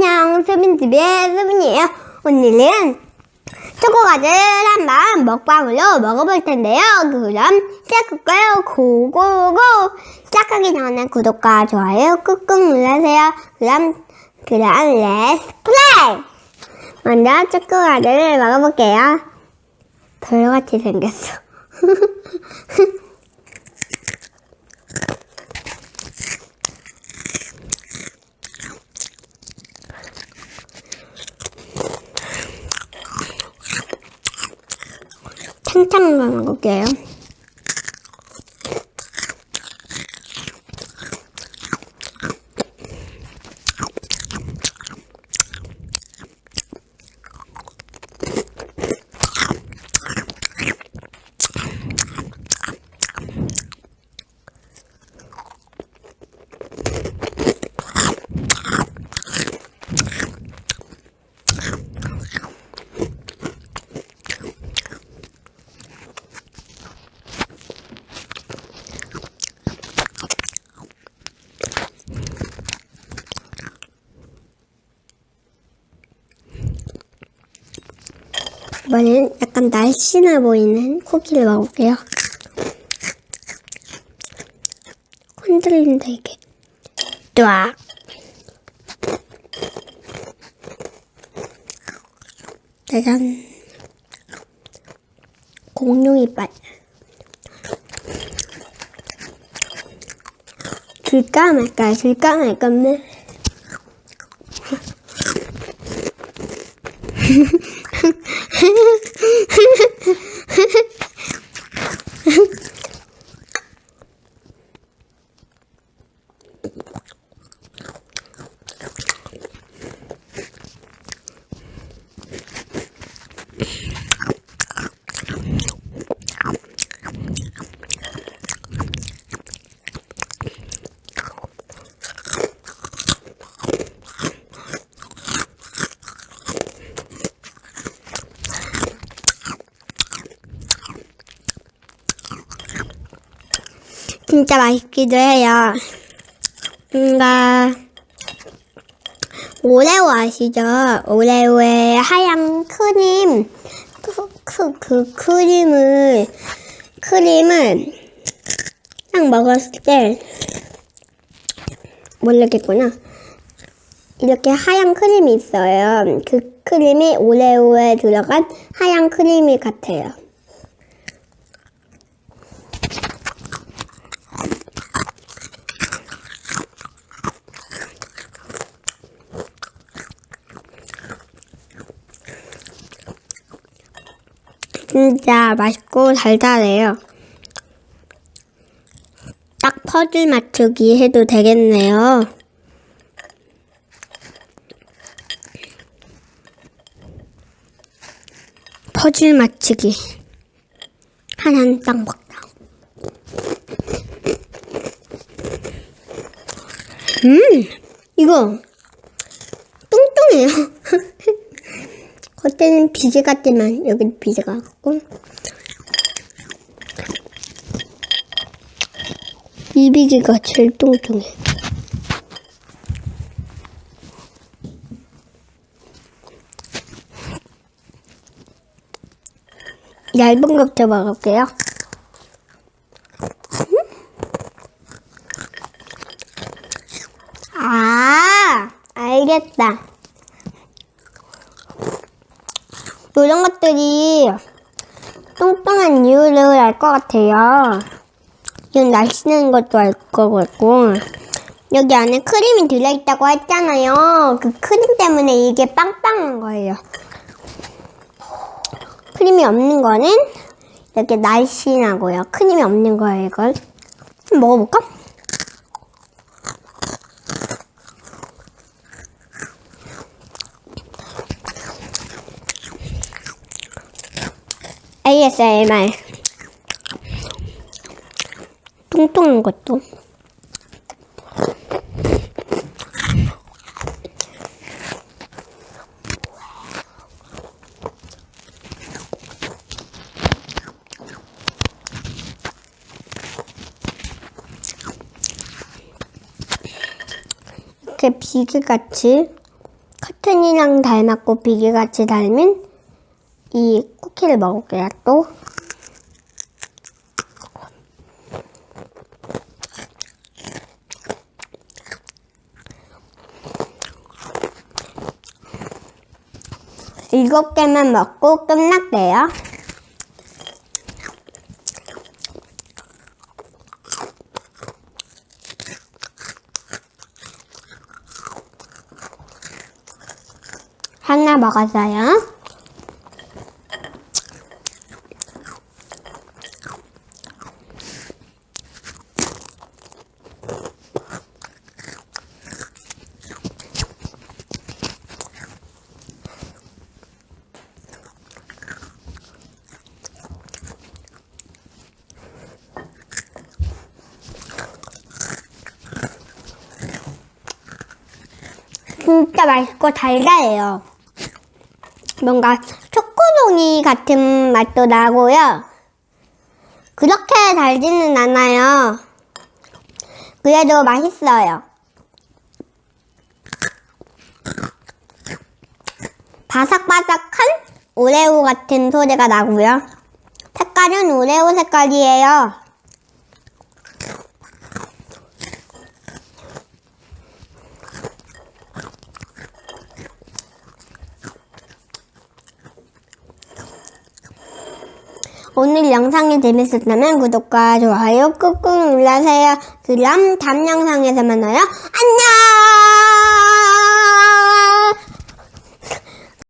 안녕, 수빈TV의 수빈이에요. 오늘은 초코과자를 한번 먹방으로 먹어볼 텐데요. 그럼 시작할까요? 고고고! 시작하기 전에 구독과 좋아요 꾹꾹 눌러주세요. 그럼, 그럼 렛츠 플레이! 먼저 초코과자를 먹어볼게요. 별같이 생겼어. 창창만 먹을게요. 이번엔 약간 날씬해 보이는 쿠키를 먹을게요. 흔들린다 이게. 뚜악. 짜잔. 공룡 이빨. 줄까 말까 줄까 말까 인데. 진짜 맛있기도 해요. 뭔가 오레오 아시죠? 오레오의 하얀 크림 그, 그, 그 크림을 크림을 딱 먹었을 때 모르겠구나. 이렇게 하얀 크림이 있어요. 그 크림이 오레오에 들어간 하얀 크림이 같아요. 진짜 맛있고 달달해요. 딱 퍼즐 맞추기 해도 되겠네요. 퍼즐 맞추기. 하나는 딱 먹다. 음, 이거 뚱뚱해요. 겉에는 비즈 같지만 여기 비즈가 같고 이 비즈가 제일 뚱뚱해. 얇은 것부터 먹을게요. 아, 알겠다. 이런 것들이 뚱뚱한 이유를 알 것 같아요. 이건 날씬한 것도 알 것 같고 여기 안에 크림이 들어있다고 했잖아요. 그 크림 때문에 이게 빵빵한 거예요. 크림이 없는 거는 이렇게 날씬하고요. 크림이 없는 거예요, 이걸. 먹어볼까? ASMR. 뚱뚱한 것도. 이렇게 비계같이 커튼이랑 닮았고 비계같이 닮은 이 쿠키를 먹을게요, 또. 일곱 개만 먹고 끝났대요. 하나 먹었어요. 진짜 맛있고 달달해요. 뭔가 초코송이 같은 맛도 나고요. 그렇게 달지는 않아요. 그래도 맛있어요. 바삭바삭한 오레오 같은 소리가 나고요. 색깔은 오레오 색깔이에요. 오늘 영상이 재밌었다면 구독과 좋아요 꾹꾹 눌러주세요. 그럼 다음 영상에서 만나요. 안녕!